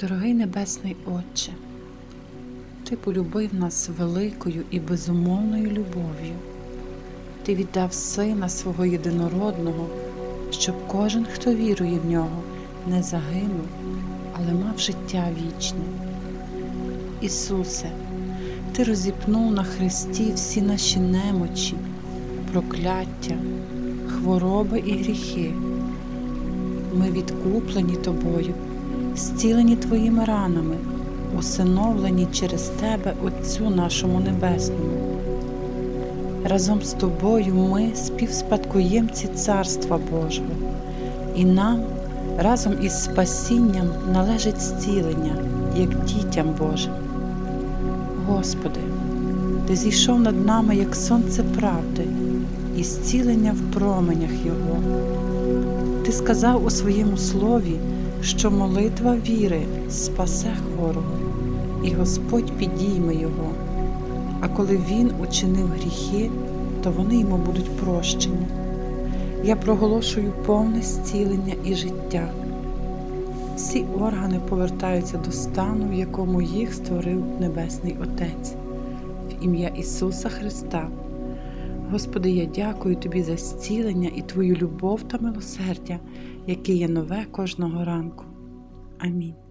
Дорогий Небесний Отче, Ти полюбив нас великою і безумовною любов'ю. Ти віддав Сина свого єдинородного, щоб кожен, хто вірує в нього, не загинув, але мав життя вічне. Ісусе, Ти розіпнув на Христі всі наші немочі, прокляття, хвороби і гріхи. Ми відкуплені Тобою, зцілені Твоїми ранами, усиновлені через Тебе, Отцю нашому Небесному. Разом з Тобою ми співспадкоємці Царства Божого, і нам разом із спасінням належить зцілення, як дітям Божим. Господи, Ти зійшов над нами, як сонце правди, і зцілення в променях Його. Ти сказав у своєму слові, що молитва віри спасе хворого, і Господь підійме його. А коли він учинив гріхи, то вони йому будуть прощені. Я проголошую повне зцілення і життя. Всі органи повертаються до стану, в якому їх створив Небесний Отець, в ім'я Ісуса Христа. Господи, я дякую Тобі за зцілення і Твою любов та милосердя, яке є нове кожного ранку. Амінь.